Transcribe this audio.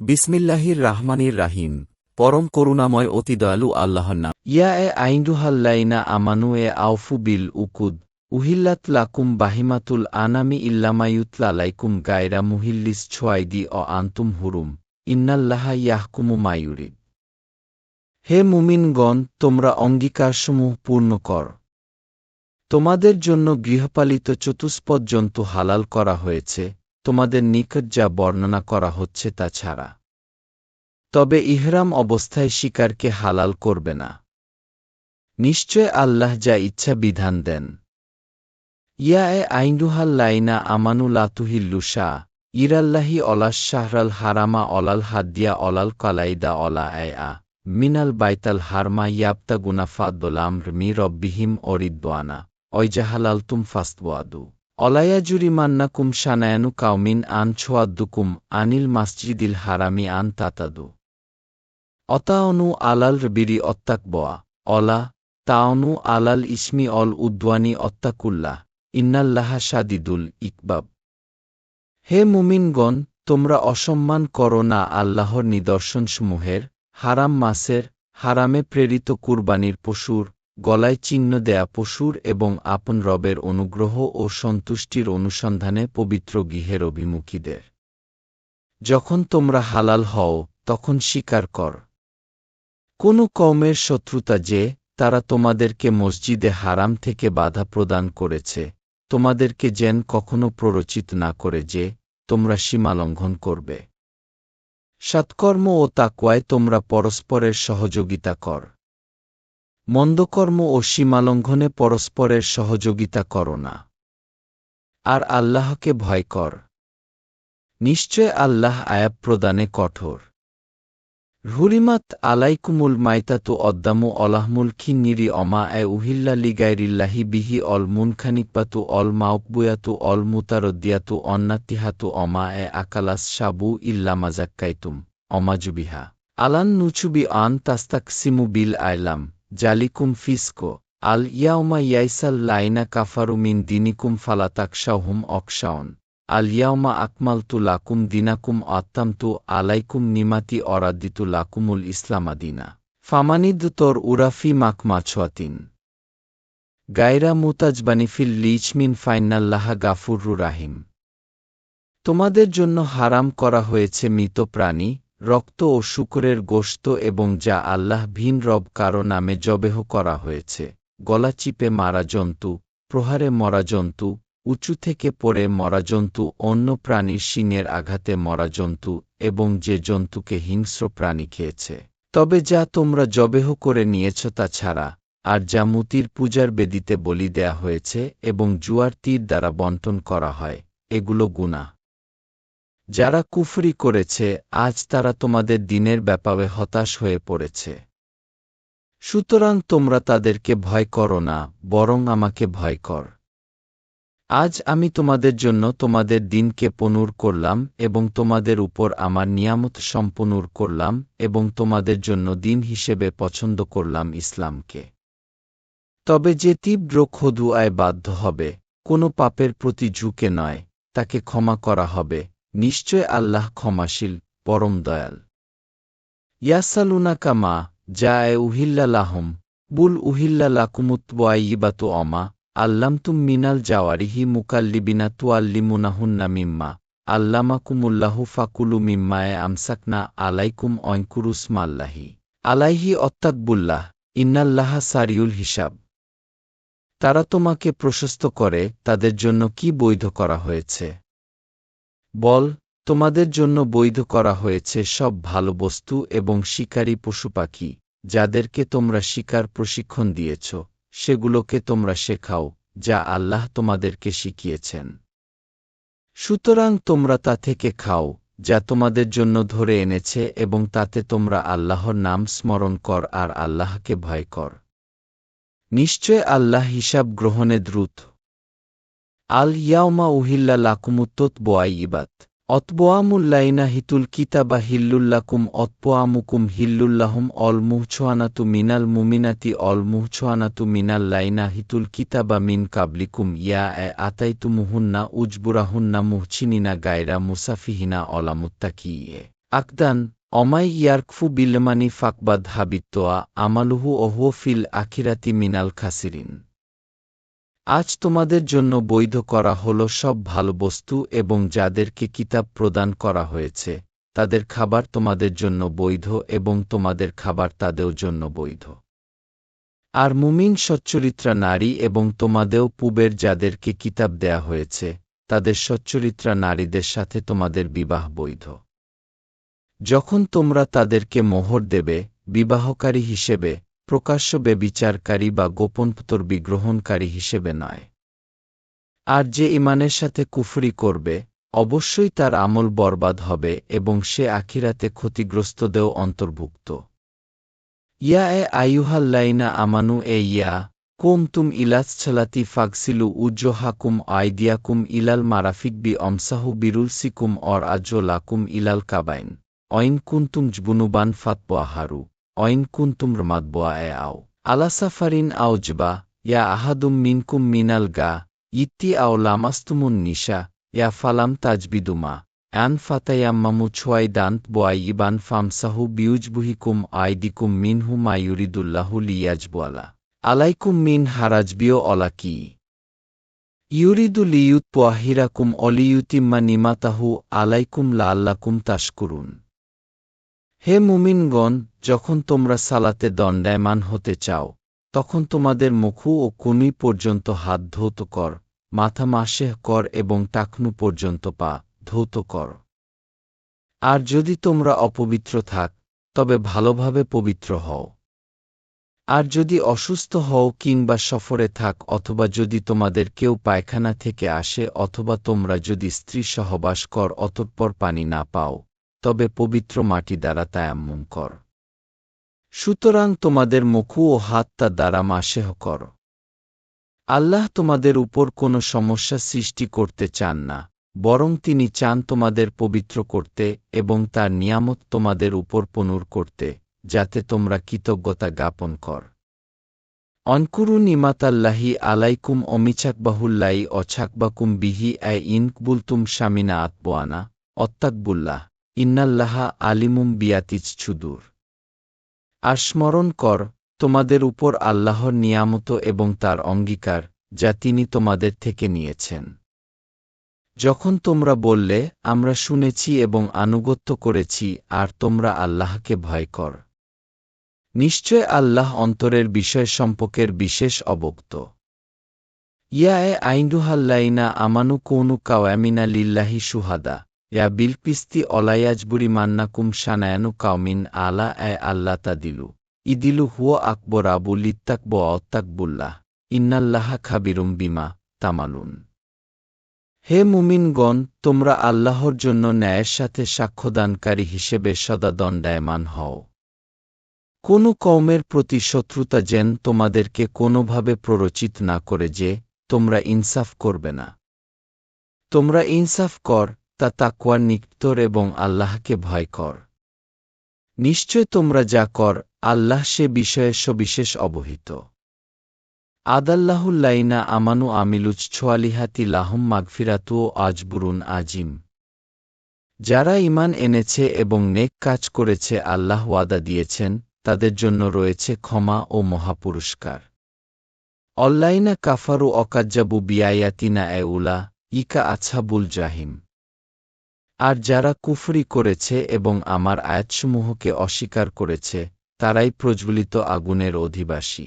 বিসমিল্লাহির রাহমানির রাহিম। পরম করুণাময় অতি দয়ালু আল্লাহর নাম। ইয়া এ আইন্ডুহাল্লাইনা আমানু এ আউফু বিল উকুদ। উহিল্লাত লাকুম বাহিমাতুল আনামি ইল্লামায়ুতলা লাইকুম গায়রা মুহিল্লিস ছোয়াইদি অ আন্তুম হুরুম। ইন্নাল্লাহা ইয়াহকুমু মায়ুরিদ হে মুমিনগণ, তোমরা অঙ্গীকারসমূহ পূর্ণ কর। তোমাদের জন্য গৃহপালিত চতুষ্পদ জন্তু হালাল করা হয়েছে। তোমাদের নিকট যা বর্ণনা করা হচ্ছে তা ছাড়া। তবে ইহরাম অবস্থায় শিকারকে হালাল করবে না। নিশ্চয় আল্লাহ যা ইচ্ছা বিধান দেন। ইয়া এ আইন্ডুহাল লাইনা আমানু লাতুহিল্লু শাহ ইরাল্লাহি অলাস শাহরাল হারামা অলাল হাদিয়া অলাল কালাইদা অলা এ আ, মিনাল বাইতাল হারমা ইয়াবতা গুনাফা দোলামর মি রব্বিহিম অরিদ্বানা ঐজাহালালতুম ফাস্তওয়াদু অলায়াজুরি মান্নাকুম শানায়ানু কাউমিন আন ছোয়াদ্দুকুম আনিল মাসজিদিল হারামি আন তাতাদু। অতাওনু আলাল বিরি অত্তাকবোয়া। অলা, তাওনু আলাল ইসমি অল উদ্ওয়ানি অত্তাকুল্লাহ ইন্নাল্লাহা সাদিদুল ইকবাব। হে মুমিনগণ, তোমরা অসম্মান করো না আল্লাহর নিদর্শনসমূহের, হারাম মাসের, হারামে প্রেরিত কুরবানির পশুর গলায় চিহ্ন দেয়া পশুর এবং আপন রবের অনুগ্রহ ও সন্তুষ্টির অনুসন্ধানে পবিত্র গৃহের অভিমুখীদের। যখন তোমরা হালাল হও, তখন স্বীকার কর। কোন কওমের শত্রুতা যে, তারা তোমাদেরকে মসজিদে হারাম থেকে বাধা প্রদান করেছে, তোমাদেরকে যেন কখনো প্ররোচিত না করে যে, তোমরা সীমালঙ্ঘন করবে। সৎকর্ম ও তাকুয়ায় তোমরা পরস্পরের সহযোগিতা কর। মন্দকর্ম ও সীমালঙ্ঘনে পরস্পরের সহযোগিতা করো না। আর আল্লাহকে ভয় কর। নিশ্চয় আল্লাহ আয়াব প্রদানে কঠোর। হুরিমাত আলাইকুমুল মাইতাতু অদ্দামু অলাহমুল খিন্নিরি অমা এ উহিল্লা লিগাইরিল্লাহি বিহি অল মুনখানিকপাতু অল মাউকবুয়াতু অল মুতারদ্দিয়াতু অন্নাতিহাতু অমা এ আকালাস সাবু ইল্লা মাজাক্কাইতুম অমাজুবিহা। আলান নুচুবি আন তাস্তাকসিমু বিল আইলাম। জালিকুম ফিসকো, আল ইয়াউমা ইয়াইসাল লাইনা কাফারু মিন দিনিকুম ফালাতাকশাহুম অকশাউন, আল ইয়াউমা আকমালতু লাকুম দিনাকুম আত্তামতু আলাইকুম নিমাতি অরাদ্দিতু লাকুমুল ইসলামাদিনা। ফামানিদ তোর উরাফি মাকমাছোয়াতিন গায়রা মুতাজবানিফিল লিচমিন ফাইনাল্লাহা গাফুরু রাহিম। তোমাদের জন্য হারাম করা হয়েছে মৃত প্রাণী রক্ত ও শুকরের গোশত এবং যা আল্লাহ ভিন রব কারও নামে জবেহ করা হয়েছে। গলা চিপে মারা জন্তু, প্রহারে মরা জন্তু, উঁচু থেকে পড়ে মরা জন্তু, অন্য প্রাণীর শিঙের আঘাতে মরা জন্তু এবং যে জন্তুকে হিংস্র প্রাণী খেয়েছে। তবে যা তোমরা জবেহ করে নিয়েছ তা ছাড়া আর যা মুতির পূজার বেদিতে বলি দেয়া হয়েছে এবং জুয়ার তীর দ্বারা বন্টন করা হয়, এগুলো গুণা যারা কুফরি করেছে, আজ তারা তোমাদের দিনের ব্যাপারে হতাশ হয়ে পড়েছে। সুতরাং তোমরা তাদেরকে ভয় করো না, বরং আমাকে ভয় কর। আজ আমি তোমাদের জন্য তোমাদের দিনকে পনুর করলাম এবং তোমাদের উপর আমার নিয়ামত সম্পনুর করলাম এবং তোমাদের জন্য দিন হিসেবে পছন্দ করলাম ইসলামকে। তবে যে তীব্র খদুয়ায় বাধ্য হবে, কোনো পাপের প্রতি ঝুঁকে নয়, তাকে ক্ষমা করা হবে। নিশ্চয় আল্লাহ ক্ষমাশীল, পরম দয়াল। ইয়াসালুনাকা মা যা উহিল্লা লাহম বুল উহিল্লা লাকুমুতবাইবাতু অমা, আল্লামতুম মিনাল জাওয়ারিহি মুকাল্লিবিনা তুয়াল্লিমুনাহুন্না মিম্মা, আল্লামাকুমুল্লাহু ফাকুলু মিম্মায়ে আমসাকনা আলাইকুম অয়কুরুসমাল্লাহি আলাইহি অত্তাকবুল্লাহ, ইন্নাল্লাহা সারিউল হিসাব। তারা তোমাকে প্রশস্ত করে, তাদের জন্য কি বৈধ করা হয়েছে? বল, তোমাদের জন্য বৈধ করা হয়েছে সব ভালো বস্তু এবং শিকারী পশুপাখি যাদেরকে তোমরা শিকার প্রশিক্ষণ দিয়েছ, সেগুলোকে তোমরা শেখাও, যা আল্লাহ তোমাদেরকে শিখিয়েছেন। সুতরাং তোমরা তা থেকে খাও, যা তোমাদের জন্য ধরে এনেছে এবং তাতে তোমরা আল্লাহর নাম স্মরণ কর আর আল্লাহকে ভয় কর। নিশ্চয় আল্লাহ হিসাব গ্রহণে দ্রুত। আল ইয়াউমা উহিল্লা লাকুমুত্তত বোয়াই ইবাত অতবোয়ামুল্লাইনা হিতুল কিতাবা হিল্লুল্লাকুম অতপোয়ামুকুম হিল্লুল্লাহুম অল মুহছোয়ানাতু মিনাল মুমিনাতি, অল মুহছোয়ানাতু মিনাল লাইনা হিতুল কিতাবা মিন কাবলিকুম, ইয়া এ আতাইতু মুহুন্না উজবুরাহুন্না মুহচিনিনা গায়রা মুসাফিহিনা অলামুত্তাকিয়ে। আকদান, অমাই ইয়ারকফু বিলমানি ফাকবাদ হাবিত্তোয়া আমালুহু ওহুও ফিল আখিরাতি মিনাল খাসিরিন। আজ তোমাদের জন্য বৈধ করা হল সব ভালো বস্তু এবং যাদেরকে কিতাব প্রদান করা হয়েছে, তাদের খাবার তোমাদের জন্য বৈধ এবং তোমাদের খাবার তাদের জন্য বৈধ। আর মুমিন সচ্চরিত্রা নারী এবং তোমাদেও পূবের যাদেরকে কিতাব দেয়া হয়েছে, তাদের সচ্চরিত্রা নারীদের সাথে তোমাদের বিবাহ বৈধ। যখন তোমরা তাদেরকে মোহর দেবে, বিবাহকারী হিসেবে প্রকাশ্য বেবিচারকারী বা গোপনপতর বিগ্রহণকারী হিসেবে নয়। আর যে ইমানের সাথে কুফরি করবে, অবশ্যই তার আমল বরবাদ হবে এবং সে আখিরাতে ক্ষতিগ্রস্তদেও অন্তর্ভুক্ত। ইয়া এ আয়ুহাল্লাইনা আমানু, এ ইয়া কুম তুম ইলাস ছলাতি ফাগসিলু উজ্জোহাকুম আইদিয়াকুম ইলাল মারাফিক বি অমসাহু বিরুলসিকুম অর আজ্জোলাকুম ইলাল কাবাইন। অইন কুন্তুম জবুনুবান ফাতবোয়াহারু অইন কুন্তুম রমাদবোয়া এ আও আলাসাফারিন আউজবা ইয়া আহাদুম মিনকুম মিনাল গা ইত্তি আও লামাস্তুমুন নিশা ইয়া ফালাম তাজবিদুমা অ্যান ফাতায়াম্মামু ছোয়াই দান্ত বোয়াই ইবান ফামসাহু বিউজবুহিকুম আইদিকুম মিনহু মায়ুরিদুল্লাহু লিয়াজবোয়ালা আলাইকুম মিন হারাজবিও অলাকি ইউরিদু লিয়ুত পোয়াহিরাকুম অলিয়ুতিম্মা নিমাতাহু আলাইকুম লাল্লাকুম তাশকুরুন হে মুমিনগণ যখন তোমরা সালাতে দণ্ডায়মান হতে চাও, তখন তোমাদের মুখু ও কুনি পর্যন্ত হাত ধৌত কর, মাথা মাসেহ কর এবং টাকনু পর্যন্ত পা ধৌত কর। আর যদি তোমরা অপবিত্র থাক, তবে ভালোভাবে পবিত্র হও। আর যদি অসুস্থ হও কিংবা সফরে থাক অথবা যদি তোমাদের কেউ পায়খানা থেকে আসে অথবা তোমরা যদি স্ত্রী সহবাস কর অতঃপর পানি না পাও, তবে পবিত্র মাটি দ্বারা তায়াম্মুম কর। সুতরাং তোমাদের মুখু ও হাতটা দ্বারা মাসেহ কর। আল্লাহ তোমাদের উপর কোনো সমস্যা সৃষ্টি করতে চান না, বরং তিনি চান তোমাদের পবিত্র করতে এবং তার নিয়ামত তোমাদের উপর পনুর করতে, যাতে তোমরা কৃতজ্ঞতা জ্ঞাপন কর। অনকুরু নিমাতাল্লাহি আলাইকুম অমিছাকবাহুল্লাই অছাকবাকুম বিহি আয় ইনকবুলতুম শামিনা আতবোয়ানা, অত্তাকবুল্লাহ, ইন্নাল্লাহা আলিমুম বিয়াতিজ ছুদুর। আর স্মরণ কর, তোমাদের উপর আল্লাহর নিয়ামত এবং তার অঙ্গীকার, যা তিনি তোমাদের থেকে নিয়েছেন। যখন তোমরা বললে, আমরা শুনেছি এবং আনুগত্য করেছি, আর তোমরা আল্লাহকে ভয় কর। নিশ্চয় আল্লাহ অন্তরের বিষয় সম্পর্কের বিশেষ অবক্ত। ইয়া এ আইন্দুহাল্লাইনা আমানু কৌনু কাওয়ামিনা লিল্লাহি সুহাদা ইয়া বিলপিস্তি অলায়াজবুরি মান্নাকুম সানায়ানু কাউমিন আলা এ আল্লা তা দিলু ইদিলু হুয়া আকবর আবু লিত্তাকব অত্তাকবুল্লাহ ইন্নাল্লাহা খাবিরুম বিমা তামালুন হে মুমিনগণ তোমরা আল্লাহর জন্য ন্যায়ের সাথে সাক্ষ্যদানকারী হিসেবে সদা দণ্ডায়মান হও কোনো কৌমের প্রতি শত্রুতা যেন তোমাদেরকে কোনোভাবে প্ররোচিত না করে যে তোমরা ইনসাফ করবে না তোমরা ইনসাফ কর তা তাকুয়ার নিক্তর এবং আল্লাহকে ভয় কর। নিশ্চয় তোমরা যা কর, আল্লাহ সে বিষয়ে সবিশেষ অবহিত। আদাল্লাহুল্লাইনা আমানু আমিলুজ ছোয়ালিহাতি লাহম মাগফিরাতু ও আজবুরুন আজিম। যারা ইমান এনেছে এবং নেক কাজ করেছে, আল্লাহ ওয়াদা দিয়েছেন, তাদের জন্য রয়েছে ক্ষমা ও মহাপুরস্কার। অল্লাইনা কাফারু অকাজ্জাবু বিয়ায়াতিনা এ উলা ইকা আছাবুল জাহিম। আর যারা কুফরি করেছে এবং আমার আয়াতসমূহকে অস্বীকার করেছে তারাই প্রজ্বলিত আগুনের অধিবাসী।